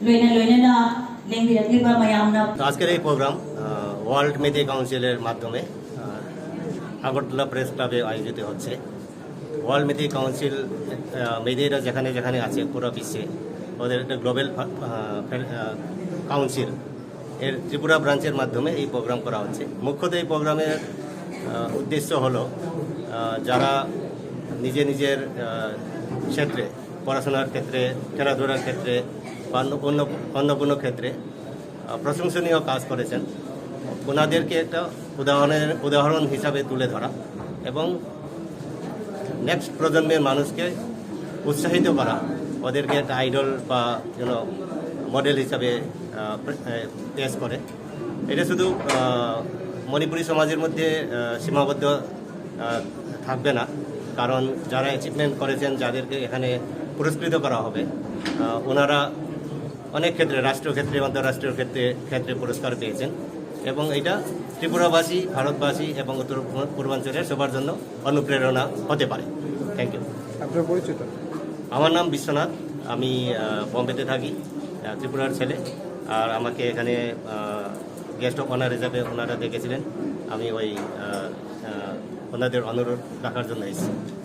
Loyna loyna na lengbiragliba mayam na তো আজকের এই প্রোগ্রাম ওয়ার্ল্ড মেদি কাউন্সিলের মাধ্যমে আগরতলা প্রেস ক্লাবে আয়োজিত হচ্ছে ওয়ার্ল্ড মেদি কাউন্সিল আহ, মেয়েদেরা যেখানে যেখানে আছে পুরো বিশ্বে ওদের একটা গ্লোবাল কাউন্সিল এর ত্রিপুরা ব্রাঞ্চের মাধ্যমে এই প্রোগ্রাম করা হচ্ছে মুখ্যত এই প্রোগ্রামের উদ্দেশ্য হলো যারা নিজে নিজের ক্ষেত্রে পড়াশোনার ক্ষেত্রে, খেলাধুলার ক্ষেত্রে বা অন্য অন্য কোনো ক্ষেত্রে প্রশংসনীয় কাজ করেছেন। ওনাদেরকে একটা উদাহরণের, উদাহরণ হিসাবে তুলে ধরা এবং নেক্সট প্রজন্মের মানুষকে উৎসাহিত করা, ওদেরকে একটা আইডল বা যেন মডেল হিসাবে পেশ করে। এটা শুধু মণিপুরী সমাজের মধ্যে সীমাবদ্ধ থাকবে না। কারণ যারা অ্যাচিভমেন্ট করেছেন যাদেরকে এখানে পুরস্কৃত করা হবে ওনারা অনেক ক্ষেত্রে রাষ্ট্রীয় ক্ষেত্রে আন্তঃরাষ্ট্রীয় ক্ষেত্রে ক্ষেত্রে পুরস্কার পেয়েছেন এবং এটা ত্রিপুরাবাসী ভারতবাসী এবং উত্তর পূর্বাঞ্চলের সবার জন্য অনুপ্রেরণা হতে পারে। থ্যাংক ইউ আপনার পরিচিত? আমার নাম বিশ্বনাথ আমি বম্বেতে থাকি ত্রিপুরার ছেলে। আর আমাকে এখানে গেস্ট অফ অনার হিসাবে ওনারা দেখেছিলেন। আমি ওই ওনাদের অনুরোধ রাখার জন্য এসেছি।